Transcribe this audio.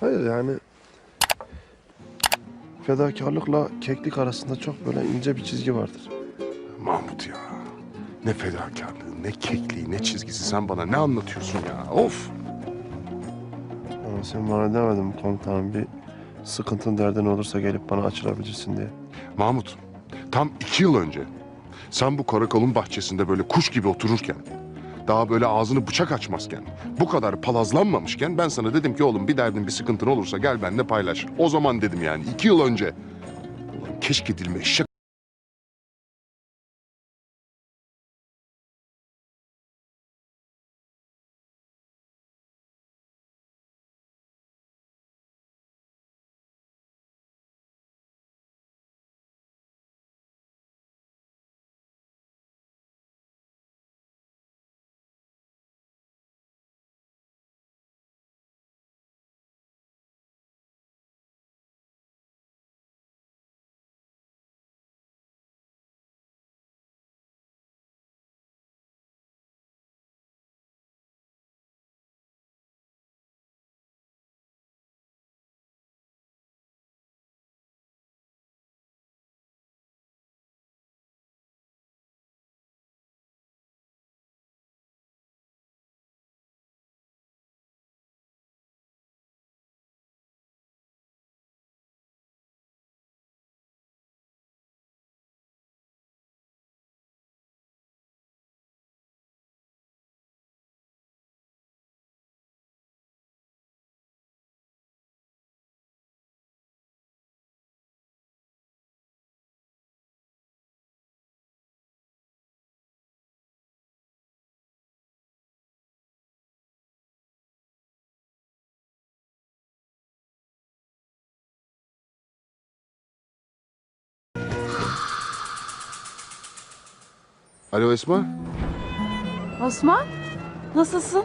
Hayır yani fedakarlıkla keklik arasında çok böyle ince bir çizgi vardır. Mahmut ya. Ne fedakarlığı, ne kekliği, ne çizgisi sen bana ne anlatıyorsun ya? Of! Ama sen bana demedin mi komutanım bir sıkıntın derdin olursa gelip bana açılabilirsin diye. Mahmut, tam iki yıl önce sen bu karakolun bahçesinde böyle kuş gibi otururken, daha böyle ağzını bıçak açmazken, bu kadar palazlanmamışken ben sana dedim ki oğlum bir derdin bir sıkıntın olursa gel benimle paylaş. O zaman dedim yani iki yıl önce. Keşke dilime eşek Alo Esma. Osman, nasılsın?